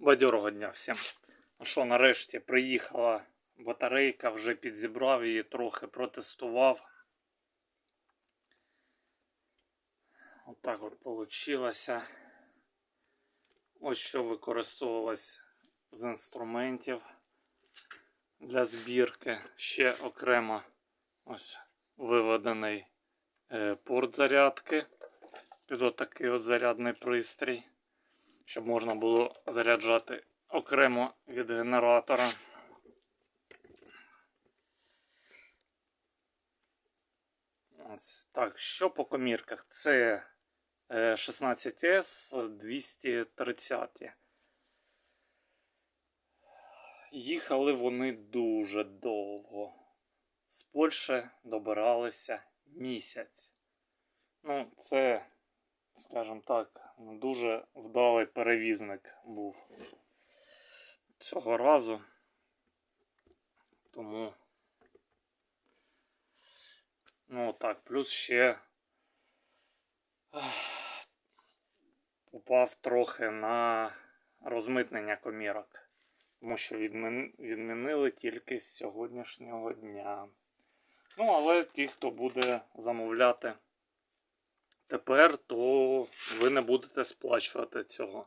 Бадьорого дня всім. Ну що, нарешті приїхала батарейка, вже підзібрав її, трохи протестував. Отак от вийшло. Ось що використовувалось з інструментів для збірки. Ще окремо ось виведений е, порт зарядки під отакий от зарядний пристрій щоб можна було заряджати окремо від генератора. Ось так, що по комірках? Це е, 16S 230. Їхали вони дуже довго. З Польщі добиралися місяць. Ну, це скажімо так, дуже вдалий перевізник був цього разу. Тому, ну так, плюс ще упав трохи на розмитнення комірок. Тому що відмінили тільки з сьогоднішнього дня. Ну, але ті, хто буде замовляти тепер, то ви не будете сплачувати цього.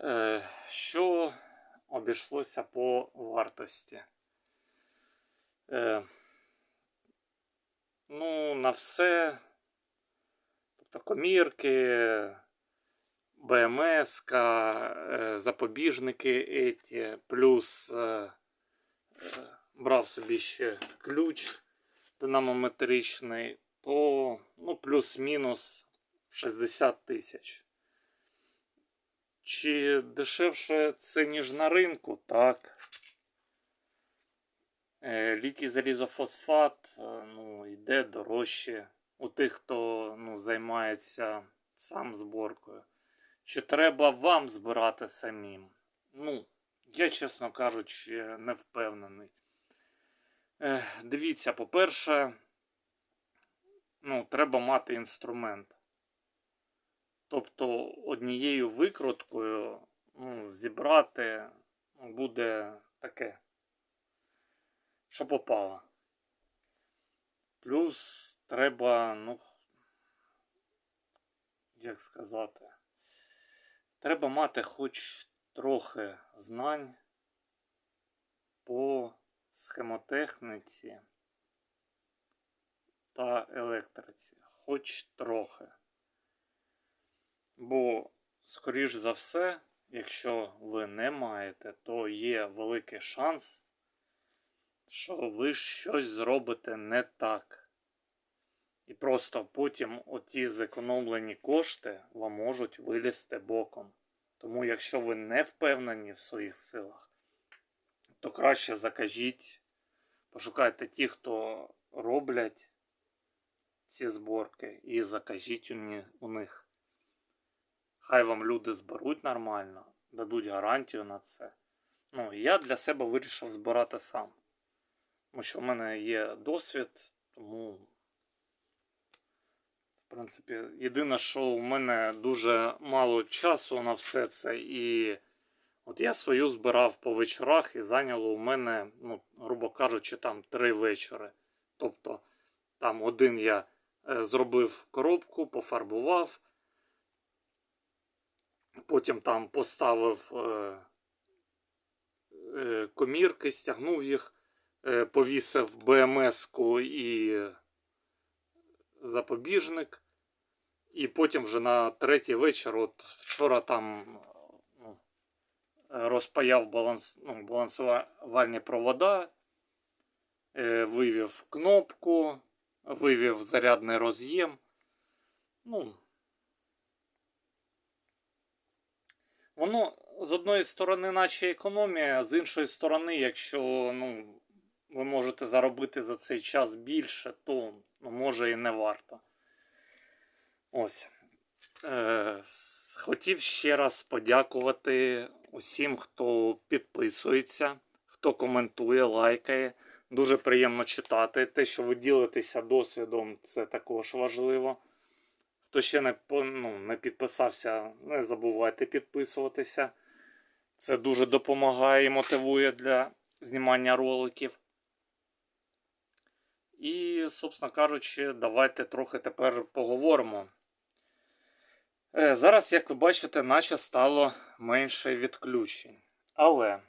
Е, Що обійшлося по вартості? Е, Ну, на все. Тобто комірки, БМС, е, запобіжники еті, плюс брав собі ще ключ динамометричний то ну, плюс-мінус 60 тисяч. Чи дешевше це, ніж на ринку? Так. Е, Літій залізофосфат е, ну, йде дорожче у тих, хто ну, займається сам зборкою. Чи треба вам збирати самим? Ну, я, чесно кажучи, не впевнений. Е, Дивіться, по-перше, ну, треба мати інструмент. Тобто однією викруткою ну, зібрати буде таке, що попало. Плюс треба, ну, як сказати, треба мати хоч трохи знань по схемотехніці та електриці, хоч трохи. Бо, скоріш за все, якщо ви не маєте, то є великий шанс, що ви щось зробите не так. І просто потім оті зекономлені кошти вам можуть вилізти боком. Тому, якщо ви не впевнені в своїх силах, то краще закажіть, пошукайте ті, хто роблять ці зборки і закажіть у, них. Хай вам люди зберуть нормально, дадуть гарантію на це. Ну, я для себе вирішив збирати сам. Тому що в мене є досвід, тому, в принципі, єдине, що у мене дуже мало часу на все це. І от я свою збирав по вечорах і зайняло у мене, ну, грубо кажучи, там три вечори. Тобто, там один я зробив коробку, пофарбував, потім там поставив е, е, комірки, стягнув їх, повісив БМС-ку і запобіжник. І потім вже на третій вечір, от вчора там ну, розпаяв баланс, ну, балансувальні провода, вивів кнопку вивів зарядний роз'єм. Ну, Воно з одної сторони, наче економія, з іншої сторони, якщо ну, ви можете заробити за цей час більше, то ну, може і не варто. Ось. Е, Хотів ще раз подякувати усім, хто підписується, хто коментує, лайкає. Дуже приємно читати. Те, що ви ділитеся досвідом, це також важливо. Хто ще не, ну, не підписався, не забувайте підписуватися. Це дуже допомагає і мотивує для знімання роликів. І, собственно кажучи, давайте трохи тепер поговоримо. Е, Зараз, як ви бачите, наче стало менше відключень. Але,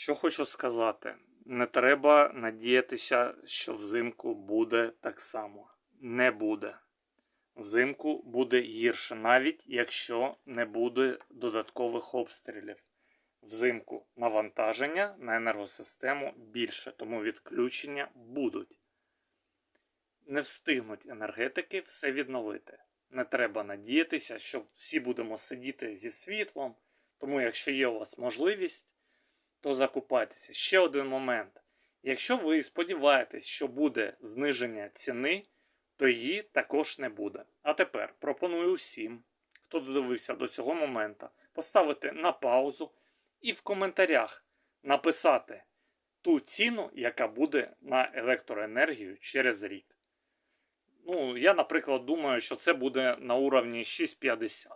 що хочу сказати, не треба надіятися, що взимку буде так само. Не буде. Взимку буде гірше, навіть якщо не буде додаткових обстрілів. Взимку навантаження на енергосистему більше, тому відключення будуть. Не встигнуть енергетики все відновити. Не треба надіятися, що всі будемо сидіти зі світлом. Тому, якщо є у вас можливість, то закупайтеся. Ще один момент. Якщо ви сподіваєтесь, що буде зниження ціни, то її також не буде. А тепер пропоную усім, хто додивився до цього моменту, поставити на паузу і в коментарях написати ту ціну, яка буде на електроенергію через рік. Ну, я, наприклад, думаю, що це буде на уровні 6,50.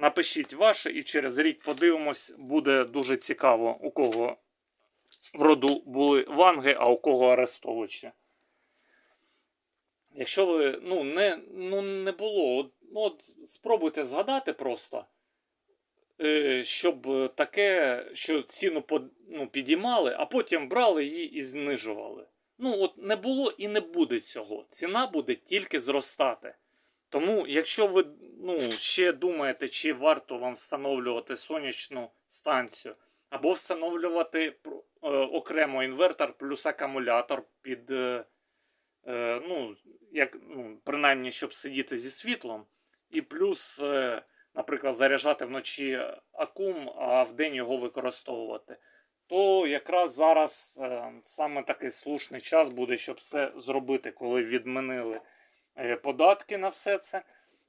Напишіть ваше, і через рік подивимось, буде дуже цікаво, у кого в роду були ванги, а у кого арестовичі. Якщо ви ну, не, ну, не було, от, ну, от спробуйте згадати просто, е, щоб таке, що ціну под- ну, підіймали, а потім брали її і знижували. Ну, от не було і не буде цього. Ціна буде тільки зростати. Тому, якщо ви ну, ще думаєте, чи варто вам встановлювати сонячну станцію, або встановлювати е, окремо інвертор плюс акумулятор під, е, е, ну, як, ну, принаймні, щоб сидіти зі світлом, і плюс, е, наприклад, заряджати вночі акум, а вдень його використовувати, то якраз зараз е, саме такий слушний час буде, щоб все зробити, коли відмінили податки на все це,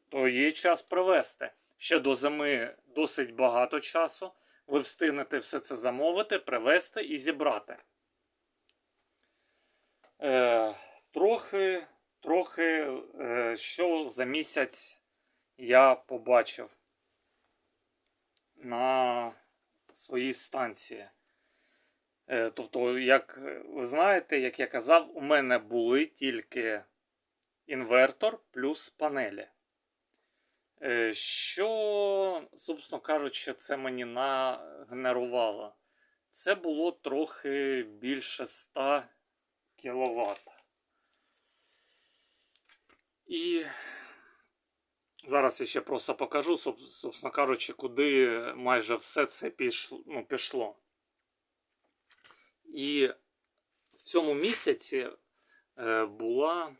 то є час привезти. Ще до зими досить багато часу. Ви встигнете все це замовити, привезти і зібрати. Е, трохи, трохи, е, що за місяць я побачив на своїй станції. Е, тобто, як ви знаєте, як я казав, у мене були тільки інвертор плюс панелі. Е, Що, собственно кажучи, це мені нагенерувало? Це було трохи більше 100 кВт. І зараз я ще просто покажу, соб- собственно кажучи, куди майже все це пішло. Ну, пішло. І в цьому місяці е, була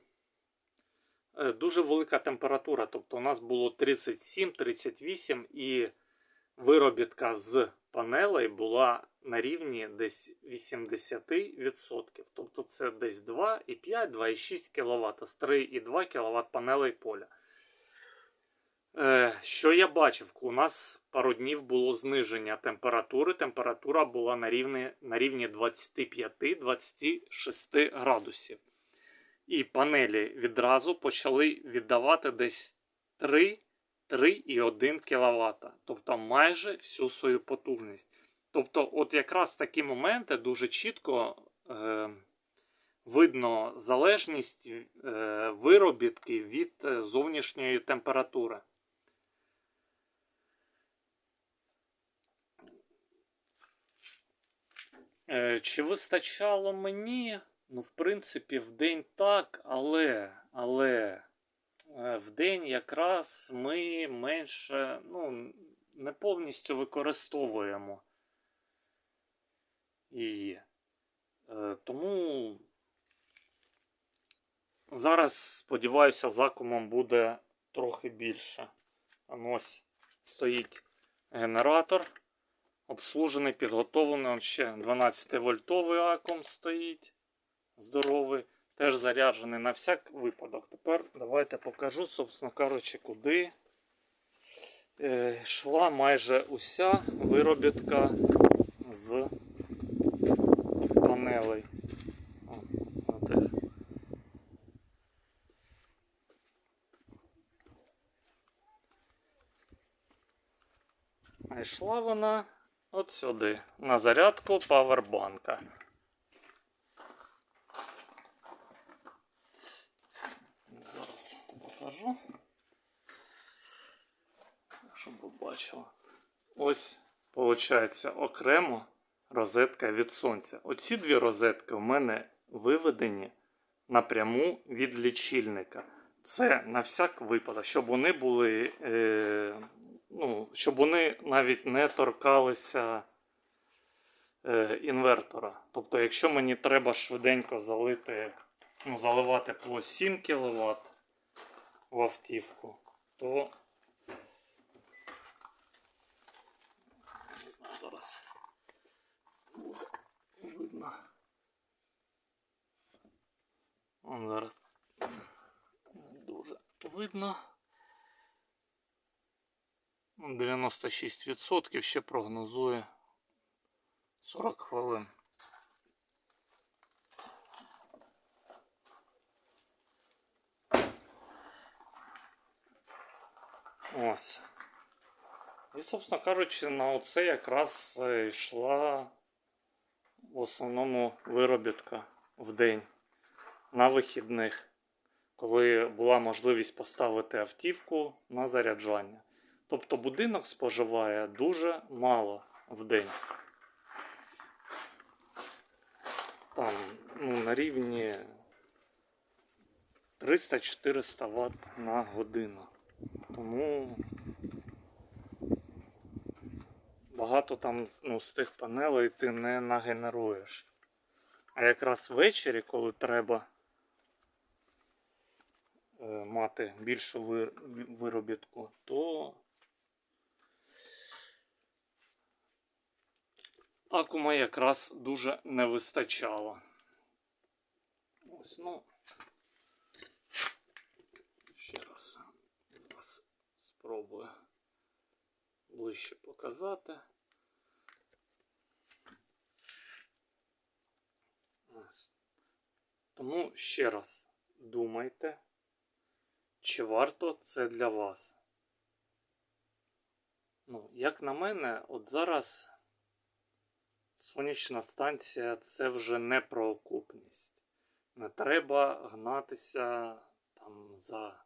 дуже велика температура. Тобто у нас було 37-38 і виробітка з панелей була на рівні десь 80%. Тобто це десь 2,5-2,6 кВт з 3,2 кВт панелей поля. Е, Що я бачив? У нас пару днів було зниження температури. Температура була на рівні, на рівні 25-26 градусів. І панелі відразу почали віддавати десь 3 3,1 кВт. Тобто майже всю свою потужність. Тобто, от якраз такі моменти дуже чітко е, видно залежність е, виробітки від е, зовнішньої температури. Е, Чи вистачало мені? Ну, в принципі, в день так, але, але е, в день якраз ми менше, ну, не повністю використовуємо її. Е, Тому зараз, сподіваюся, закумом буде трохи більше. Ось стоїть генератор. Обслужений, підготовлений. Ще 12-вольтовий акум стоїть здоровий, теж заряджений на всяк випадок. Тепер давайте покажу, собственно кажучи, куди е, йшла майже уся виробітка з панелей. А йшла вона от сюди, на зарядку павербанка. Бачили. Ось, виходить, окремо розетка від сонця. Оці дві розетки у мене виведені напряму від лічильника. Це на всяк випадок, щоб вони були, е, ну, щоб вони навіть не торкалися е, інвертора. Тобто, якщо мені треба швиденько залити, ну, заливати по 7 кВт в автівку, то не знаю, зараз буде видно. Вон зараз не дуже видно. 96% ще прогнозує 40 хвилин. Ось. І, собственно кажучи, на оце якраз йшла в основному виробітка в день на вихідних, коли була можливість поставити автівку на заряджання. Тобто будинок споживає дуже мало в день. Там ну, на рівні 300-400 Вт на годину. Тому багато там ну, з тих панелей ти не нагенеруєш. А якраз ввечері, коли треба мати більшу виробітку, то акума якраз дуже не вистачало. Ось, ну. Ще раз, раз спробую ближче показати. Ось. Тому ще раз думайте, чи варто це для вас. Ну, як на мене, от зараз сонячна станція це вже не про окупність. Не треба гнатися там за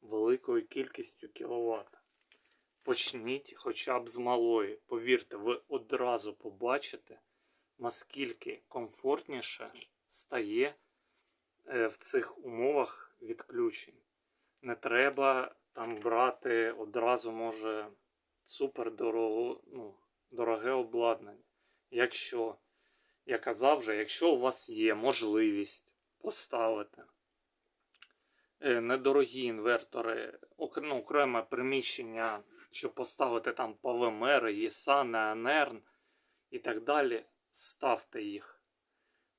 великою кількістю кіловат. Почніть хоча б з малої. Повірте, ви одразу побачите, наскільки комфортніше стає е, в цих умовах відключень. Не треба там брати одразу, може, супер дорого, ну, дороге обладнання. Якщо, я казав вже, якщо у вас є можливість поставити е, недорогі інвертори, ну, окреме приміщення, щоб поставити там ПВМР, ЄСА, НЕАНЕРН і так далі, ставте їх.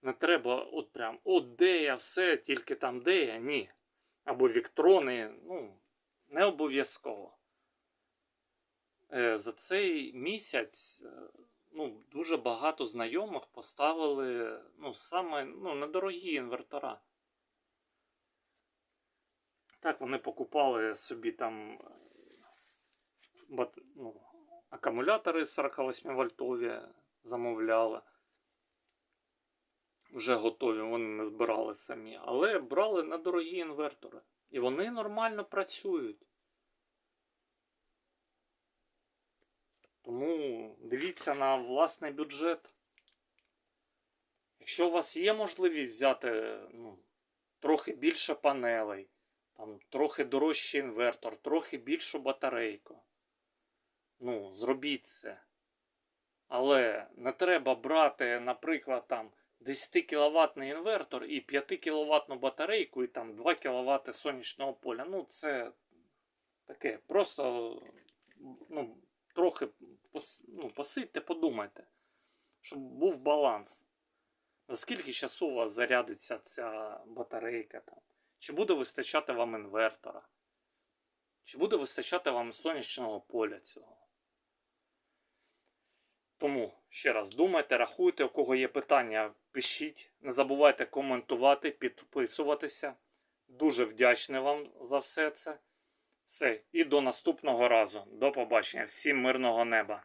Не треба от прям, от де я все, тільки там де я, ні. Або віктрони, ну, не обов'язково. Е, За цей місяць е, ну, дуже багато знайомих поставили ну, саме ну, недорогі інвертора. Так, вони покупали собі там е, ну, акумулятори 48 вольтові замовляли. Вже готові, вони не збирали самі, але брали на дорогі інвертори. І вони нормально працюють. Тому дивіться на власний бюджет. Якщо у вас є можливість взяти ну, трохи більше панелей, там, трохи дорожчий інвертор, трохи більшу батарейку, ну, зробіть це. Але не треба брати, наприклад, там 10 кВт інвертор і 5 кВт батарейку, і там 2 кВт сонячного поля. Ну, це таке. Просто ну, трохи ну, посидьте, подумайте, щоб був баланс. За скільки часу у вас зарядиться ця батарейка там? Чи буде вистачати вам інвертора? Чи буде вистачати вам сонячного поля цього? Тому ще раз думайте, рахуйте, у кого є питання, пишіть. Не забувайте коментувати, підписуватися. Дуже вдячний вам за все це. Все, і до наступного разу. До побачення. Всім мирного неба!